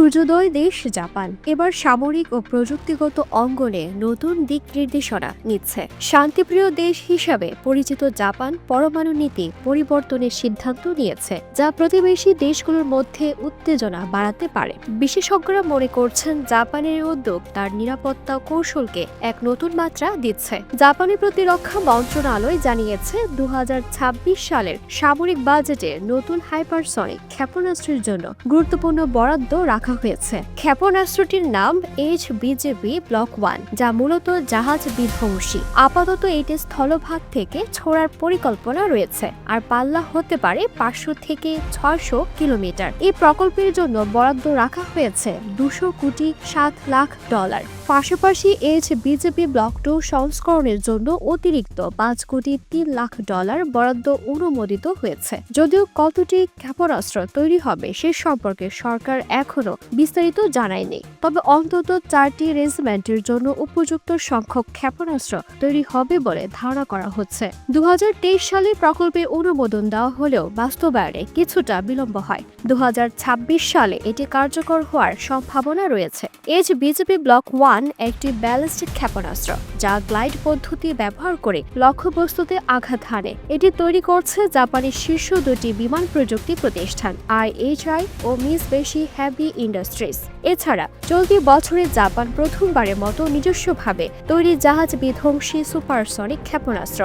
সূর্যোদয় দেশ জাপান। এবার সামরিক ও প্রযুক্তিগত অঙ্গনে নতুন দিক নির্দেশনা নিচ্ছে। শান্তিপ্রিয় দেশ হিসাবে পরিচিত জাপান পরমাণু নীতি পরিবর্তনের সিদ্ধান্ত নিয়েছে, যা প্রতিবেশী দেশগুলোর মধ্যে উত্তেজনা বাড়াতে পারে। বিশেষজ্ঞরা মনে করছেন জাপানের উদ্যোগ তার নিরাপত্তা কৌশলকে এক নতুন মাত্রা দিচ্ছে। জাপানের প্রতিরক্ষা মন্ত্রণালয় জানিয়েছে দু হাজার ছাব্বিশ সালের সামরিক বাজেটে নতুন হাইপারসনিক ক্ষেপণাস্ত্রের জন্য গুরুত্বপূর্ণ বরাদ্দ রাখা হয়েছে। ক্ষেপণাস্ত্রটির নাম এইচ বিজেপি ব্লক ওয়ান যা মূলত জাহাজ বিধ্বংসী। আপাতত এটি স্থলভাগ থেকে ছোড়ার পরিকল্পনা রয়েছে, আর পাল্লা হতে পারে পাঁচশো থেকে ছয়শো কিলোমিটার। এই প্রকল্পের জন্য বরাদ্দ রাখা হয়েছে দুশো কোটি সাত লাখ ডলার। পাশাপাশি এইচ বিজেপি ব্লক টু সংস্করণের জন্য অতিরিক্ত পাঁচ কোটি তিন লাখ ডলার বরাদ্দ অনুমোদিত হয়েছে। যদিও কতটি ক্ষেপণাস্ত্র তৈরি হবে সে সম্পর্কে সরকার এখনও বিস্তারিত জানায়নি। তবে অন্তত চারটি রেজিমেন্টের জন্য উপযুক্ত সংখ্যক ক্ষেপণাস্ত্র তৈরি হবে বলে ধারণা করা হচ্ছে। দুই হাজার তেইশ সালে প্রকল্পে অনুমোদন দেওয়া হলেও বাস্তবায়নে কিছুটা বিলম্ব হয়। দু হাজার ছাব্বিশ সালে এটি কার্যকর হওয়ার সম্ভাবনা রয়েছে। এইচ বিজেপি ব্লক ওয়ান একটি ব্যালিস্টিক ক্ষেপণাস্ত্র, যা গ্লাইড পদ্ধতি ব্যবহার করে লক্ষ্যবস্তুতে আঘাত হানে। এটি তৈরি করছে জাপানের শীর্ষ দুটি বিমান প্রযুক্তি প্রতিষ্ঠান। আইএইচআই ও মিস বেশি হ্যাভি ইন্ডাস্ট্রিজ। এছাড়া চলতি বছরে জাপান প্রথমবারের মতো নিজস্বভাবে তৈরি জাহাজ বিধ্বংসী সুপারসনিক ক্ষেপণাস্ত্র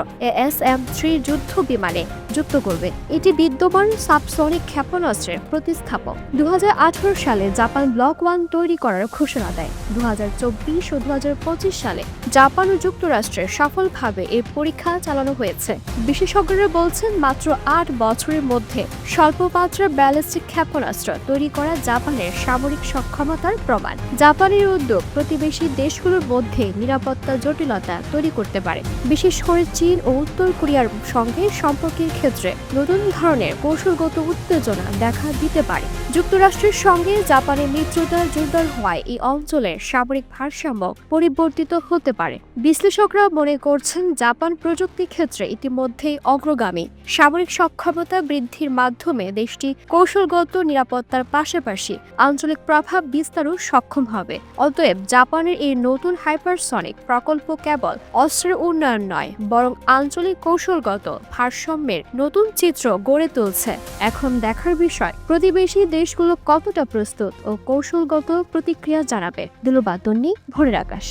এস এম থ্রি যুদ্ধ বিমানে যুক্ত করবে। এটি বিদ্যমান সাবসনিক ক্ষেপণাস্ত্রের প্রতিস্থাপক। দু সালে জাপান ব্লক ওয়ান তৈরি করার ঘোষণা দেয়। দু হাজার চব্বিশ ও দু হাজার পঁচিশ সালে জাপান ও যুক্তরাষ্ট্রে সফলভাবে এর পরীক্ষা চালানো হয়েছে। বিশেষজ্ঞরা বলছেন, মাত্র আট বছরের মধ্যে স্বল্প স্বল্পমাত্রার ব্যালিস্টিক ক্ষেপণাস্ত্র তৈরি করা জাপানের সামরিক সক্ষমতার প্রমাণ। জাপানের উদ্যোগ প্রতিবেশী দেশগুলোর মধ্যে নিরাপত্তা জটিলতা তৈরি করতে পারে। বিশেষ করে চীন ও উত্তর কোরিয়ার সঙ্গে সম্পর্কের ক্ষেত্রে নতুন ধরনের কৌশলগত উত্তেজনা দেখা দিতে পারে। যুক্তরাষ্ট্রের সঙ্গে জাপানের মিত্রতা জোরদার হওয়ায় এই অঞ্চলের সামরিক ভারসাম্য পরিবর্তিত হতে পারে। বিশ্লেষকরা মনে করছেন, জাপান প্রযুক্তি ক্ষেত্রে ইতিমধ্যেই অগ্রগামী। সামরিক সক্ষমতা বৃদ্ধির মাধ্যমে দেশটি কৌশলগত নিরাপত্তার পাশাপাশি আঞ্চলিক প্রভাব বিস্তারও সক্ষম হবে। অতএব জাপানের এই নতুন হাইপারসনিক প্রকল্প কেবল অস্ত্রের উন্নয়ন নয়, বরং আঞ্চলিক কৌশলগত ভারসাম্যের নতুন চিত্র গড়ে তুলছে। এখন দেখার বিষয়, প্রতিবেশী দেশগুলো কতটা প্রস্তুত ও কৌশলগত প্রতিক্রিয়া জানাবে? দিলুবাতন্নি, ভোরের আকাশ।